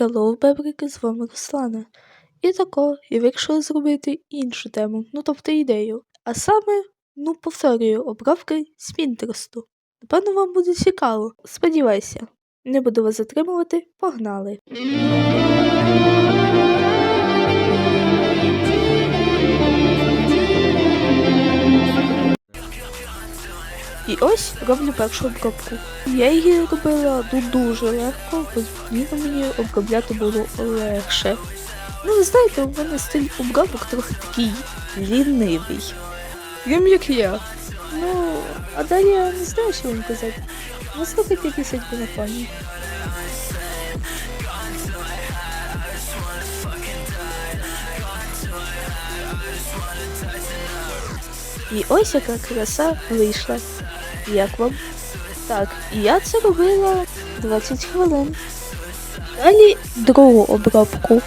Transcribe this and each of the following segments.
Hello, бебрики, з вами Руслана. І тако, я вирішила зробити іншу тему, ну тобто ідею. А саме, ну, повторюю, обробки з Пінтересту. Напевно, вам буде цікаво. Сподівайся. Не буду вас затримувати, погнали. І ось роблю першу обробку. Я її робила ну, дуже легко, бо зміну мені обробляти було легше. Ну, ви знаєте, у мене стиль обробок трохи такий лінивий. Прям як я. Ну, а далі я не знаю, що вам казати. Ну, слухайте пісеньку на фоні. І ось яка краса вийшла. Як вам? Так, я це робила 20 хвилин. Далі другу обробку.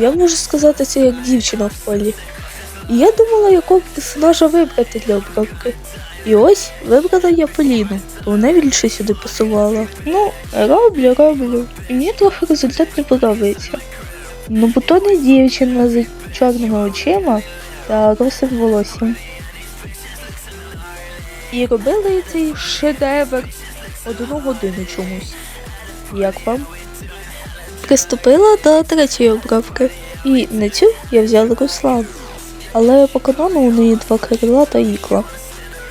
Я можу сказати це як дівчина в полі. І я думала, якого персонажа вибрати для обробки. І ось вибрала я Поліну, вона більше сюди пасувала. Ну, роблю, роблю. І мені трохи результат не подобається. Ну, бо то не дівчина з чорними очима та русим волоссям. І робили цей шедевр одну годину чомусь. Як вам? Приступила до третьої обробки. І на цю я взяла Руслан. Але по канону у неї два крила та ікла.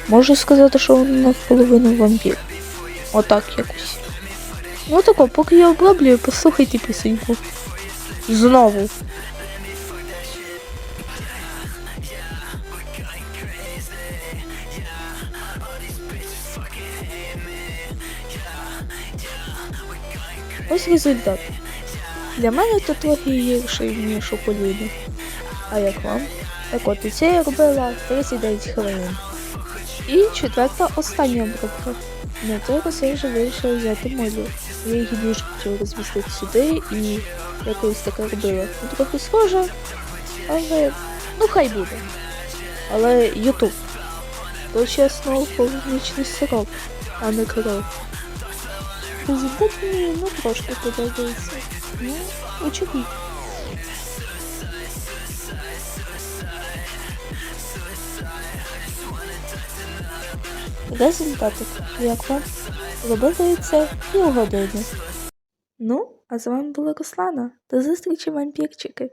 Можу сказати, що вона наполовину вампір. Отак якось. Ну тако, поки я оброблюю, послухайте пісеньку. Знову. Ось результат. Для мене це трохи гірше, ніж у Поліни. А як вам? Так от, і це я робила 39 хвилин. І четверта остання обробка. На той раз я вже вирішила взяти молю. Я її дуже хотіла розмістити сюди і якось таке робила. Трохи схоже, але ну хай буде. Але Ютуб. То чесно полуничний сироп, а не кров. Мені ну трошки подобається. Ну, очевидно. Результати. Як вам? Зробили це півгодини. Ну, а з вами була Руслана. До зустрічі, вампірчики!